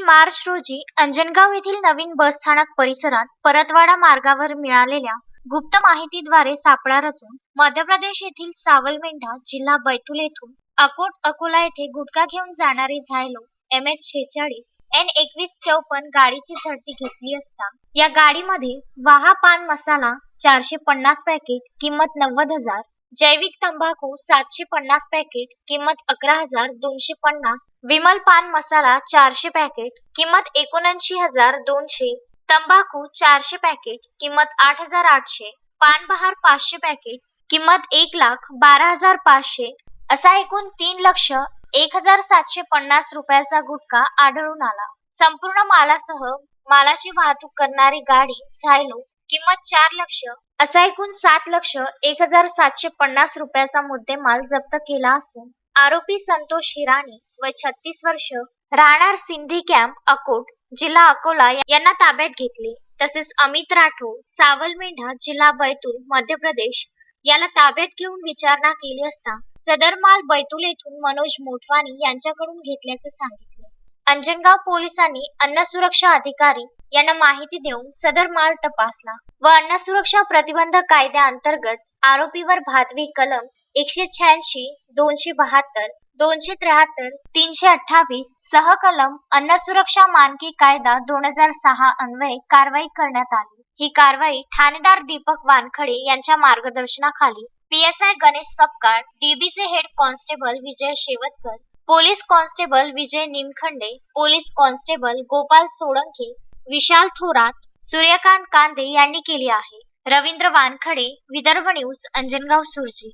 तीन मार्च रोजी अंजनगाव येथील नवीन बसस्थानक परिसरात परतवाडा मार्गावर मिळालेल्या गुप्त माहितीद्वारे सापळा रचून मध्य प्रदेश येथील सावलमेंढा जिल्हा बैतूल येथून अकोट अकोला येथे गुटखा घेऊन जाणारी झायलो एम एच शेहेचाळीस एन एकवीस चौपन्न गाडीची झडती घेतली असता या गाडीमध्ये वाहा पान मसाला चारशे पन्नास पॅकेट किंमत नव्वद हजार जैविक तंबाखू सातशे पन्नास पॅकेट किंमत अकरा हजार दोनशे पन्नास विमल पान मसाला चारशे पॅकेट किंमत एकोणऐंशी हजार दोनशे तंबाखू चारशे पॅकेट किंमत आठ हजार आठशे पानबहार पाचशे पॅकेट किंमत एक लाख बारा हजार पाचशे असा एकूण तीन लक्ष एक हजार सातशे पन्नास रुपयाचा गुटखा आढळून आला. संपूर्ण मालासह मालाची वाहतूक करणारी गाडी झायलो किंमत चार लक्ष असा एकूण सात लक्ष एक हजार सातशे पन्नास रुपयाचा मुद्देमाल जप्त केला असून आरोपी संतोष हिराणी वय छत्तीस वर्ष राहणार सिंधी कॅम्प अकोट जिल्हा अकोला यांना ताब्यात घेतले. तसेच अमित राठोड सावलमेंढा जिल्हा बैतूल मध्य प्रदेश याला ताब्यात घेऊन विचारणा केली असता सदर माल बैतूल येथून मनोज मोठवानी यांच्याकडून घेतल्याचे सांगितले. अंजनगाव पोलिसांनी अन्न सुरक्षा अधिकारी यांना माहिती देऊन सदर माल तपासला व अन्न सुरक्षा प्रतिबंध कायद्याअंतर्गत आरोपीवर भादवी कलम एकशे शहाऐंशी दोनशे बहात्तर दोनशे त्र्याहत्तर तीनशे अठ्ठावीस सहकलम अन्न सुरक्षा मानकी कायदा दोन हजार सहा अन्वये कारवाई करण्यात आली. ही कारवाई ठाणेदार दीपक वानखडे यांच्या मार्गदर्शनाखाली PSI Ganesh Sapkal डीबीचे head constable Vijay Shevatkar police constable Vijay Nimkhande police constable Gopal Solanke Vishal Thorat Suryakant Kande यांनी केली आहे. रवींद्र वानखडे विदर्भ न्यूज अंजनगाव सुरजी.